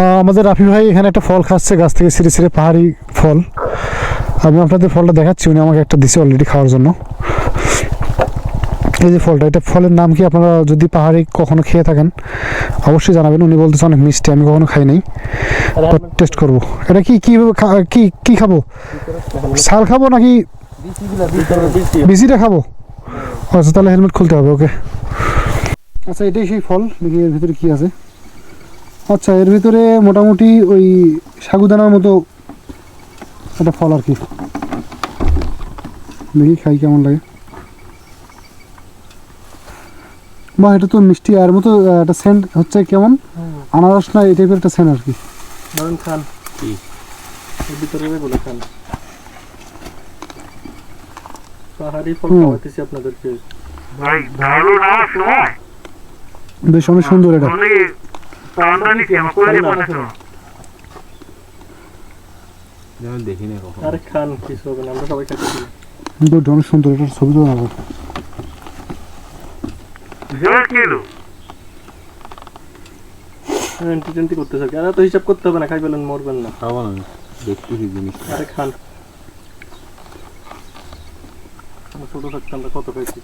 আমাদের রাফি ভাই এখানে একটা ফল খাচ্ছে গাছ থেকে সিঁড়ে সিঁড়ে পাহাড়ি ফল। আমি আপনাদের ফলটা দেখাচ্ছি উনি আমাকে একটা দিছে অলরেডি খাওয়ার জন্য। এই যে ফলটা এটা ফলের নাম কি আপনারা যদি পাহাড়ি কখনো খেয়ে থাকেন অবশ্যই জানাবেন। উনি বলতেছে অনেক মিষ্টি আমি কখনো খাই নাই। টেস্ট করব। এটা কি কি কি কি খাব? শাল খাব নাকি বিসিটা খাব? আচ্ছা তাহলে হেলমেট খুলতে হবে ওকে। আচ্ছা এটাই সেই ফল দেখি এর ভিতরে কি আছে। আচ্ছা এর ভিতরে মোটামুটি ওই সাগুদানার মতো একটা ফল আর কি। দেখি খাই কেমন লাগে। বা এটা তো মিষ্টি আর মতো একটা সেন্ট হচ্ছে কেমন? আনারস না এই টাইপের একটা সেন্ট আর কি। খান। ভিতরে বলে খান। পাহাড়ি ফল খাওয়াতেছি আপনাদেরকে। ভাই দারুণ আমার বেশ অনেক সুন্দর এটা। সুন্দর ছবি তো টেন্টি করতে থাকি আর তো হিসাব করতে হবে না খাই পেলেন মরবেন না। খাব না দেখতেছি জিনিস আরে খান। ছোট থাকতে আমরা কত খাইছি?